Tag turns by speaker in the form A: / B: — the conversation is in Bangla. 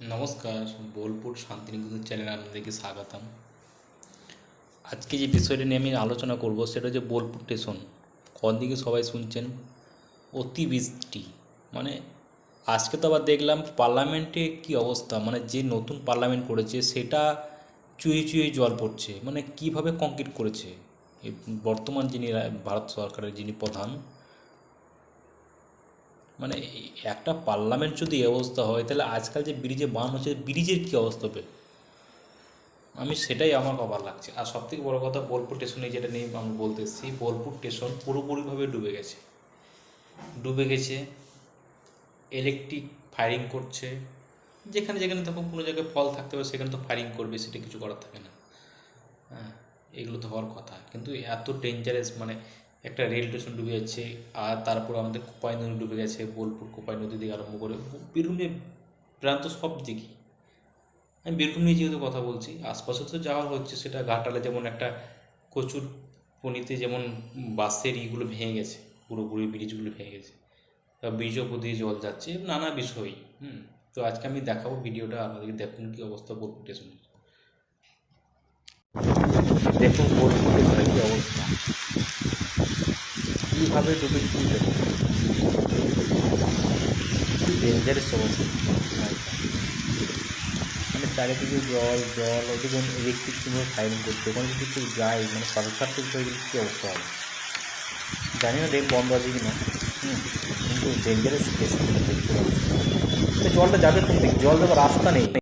A: নমস্কার, বোলপুর শান্তিনিকেতন চ্যানেলে আপনাদেরকে স্বাগতম। আজকে যে বিষয়টি নিয়ে আমি আলোচনা করব সেটা হচ্ছে বোলপুর স্টেশন। দিকে সবাই শুনছেন? অতি বৃষ্টি মানে আজকে তো আবার দেখলাম পার্লামেন্টে কি অবস্থা? মানে যে নতুন পার্লামেন্ট করেছে সেটা চুয়ে চুয়ে জল পড়ছে। মানে কীভাবে কংক্রিট করেছে? বর্তমান যিনি ভারত সরকারের যিনি প্রধান মানে একটা পার্লামেন্ট যদি অবস্থা হয়, তাহলে আজকাল যে ব্রিজে বান হচ্ছে, ব্রিজের কী অবস্থা হবে? আমি সেটাই আমার অবাক লাগছে। আর সব থেকে বড়ো কথা, বোলপুর স্টেশনে যেটা নিয়ে আমি বলতে এসেছি বোলপুর স্টেশন পুরোপুরিভাবে ডুবে গেছে। ডুবে গেছে ইলেকট্রিক ফায়ারিং করছে। যেখানে যেখানে তখন কোনো জায়গায় ফল থাকতে পারে, সেখানে তো ফায়ারিং করবে, সেটা কিছু করার থাকে না। হ্যাঁ এগুলো তো হওয়ার কথা। কিন্তু এত ডেঞ্জারাস মানে একটা রেল স্টেশন ডুবে যাচ্ছে, আর তারপর আমাদের কোপাই নদী ডুবে গেছে, বোলপুর কোপাই নদী থেকে আরম্ভ করে বীরভূমের প্রান্ত সব দিকে। আমি বীরভূম নিয়ে যেহেতু কথা বলছি, আশপাশে তো যাওয়া হচ্ছে, সেটা ঘাটালে যেমন একটা কচুর পনিতে যেমন বাসের ইগুলো ভেঙে গেছে পুরোপুরি ব্রিজগুলো ভেঙে গেছে। বা ব্রিজও দিয়ে জল যাচ্ছে, নানা বিষয়, হুম। তো আজকে আমি দেখাবো ভিডিওটা আপনাদেরকে দেখুন কী অবস্থা বোলপুর স্টেশনের দেখুন বোলপুর স্টেশনের কী অবস্থা। কীভাবে ডুবে দেখুন কি ডেঞ্জারাস অবস্থা মানে চারিদিকে জল জল ওই দেখুন ইলেকট্রিক কীভাবে ফায়ারিং করছে ওখানে যদি কেউ যায় মানে শর্ট সার্কিট হয়ে গেলে কী অবস্থা হবে? জানি না রেল বন্ধ আছে কি না কিন্তু ডেঞ্জারাস পাচ্ছি জলটা যাবে দিক জল দেওয়ার রাস্তা নেই।